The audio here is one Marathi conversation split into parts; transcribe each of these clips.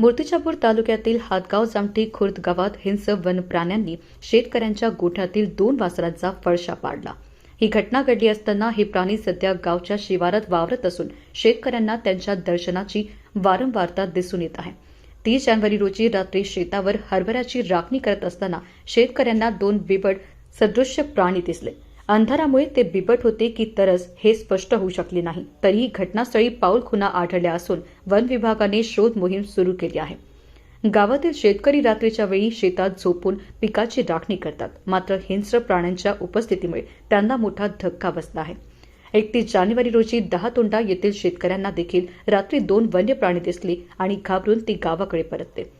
मूर्तिजापूर तालुक्यातील हातगाव जामठी खुर्द गावात हिंस वन प्राण्यांनी शेतकऱ्यांच्या गोठ्यातील दोन वासरांचा फळशा पाडला. ही घटना घडली असताना हे प्राणी सध्या गावच्या शिवारात वावरत असून शेतकऱ्यांना त्यांच्या दर्शनाची वारंवारता दिसून येत आहे. तीस जानेवारी रोजी रात्री शेतावर हरभऱ्याची राखणी करत असताना शेतकऱ्यांना दोन बिबट सदृश्य प्राणी दिसले. अंधारामुळे ते बिबट होते की तरस हे स्पष्ट होऊ शकले नाही. तरीही घटनास्थळी पाऊल खुना आढळल्या असून वन विभागाने शोध मोहीम सुरू केली आहे. गावातील शेतकरी रात्रीच्या वेळी शेतात झोपून पिकाची राखणी करतात. मात्र हिंस्र प्राण्यांच्या उपस्थितीमुळे त्यांना मोठा धक्का बसला आहे. एकतीस जानेवारी रोजी दहा तोंडा येथील शेतकऱ्यांना देखील रात्री दोन वन्य प्राणी दिसले आणि घाबरून ती गावाकडे परतते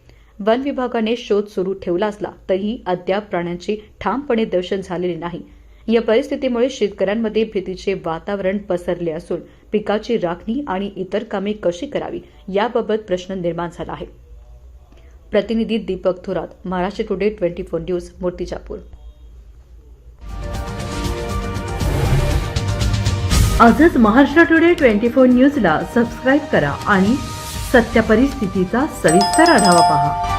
वन विभागाने शोध सुरू ठेवला असला तरीही अद्याप प्राण्यांचे ठामपणे दर्शन झालेले नाही. या परिस्थितीमुळे शेतकऱ्यांमध्ये भीतीचे वातावरण पसरले असून पिकाची राखणी आणि इतर कामे कशी करावी याबाबत प्रश्न निर्माण झाला आहे. प्रतिनिधी Deepak Thorat Maharashtra today twenty four news Murtizapur. आजच महाराष्ट्र टुडे ट्वेंटी फोर न्यूजला सबस्क्राईब करा आणि सत्य परिस्थितीचा सविस्तर आढावा पहा.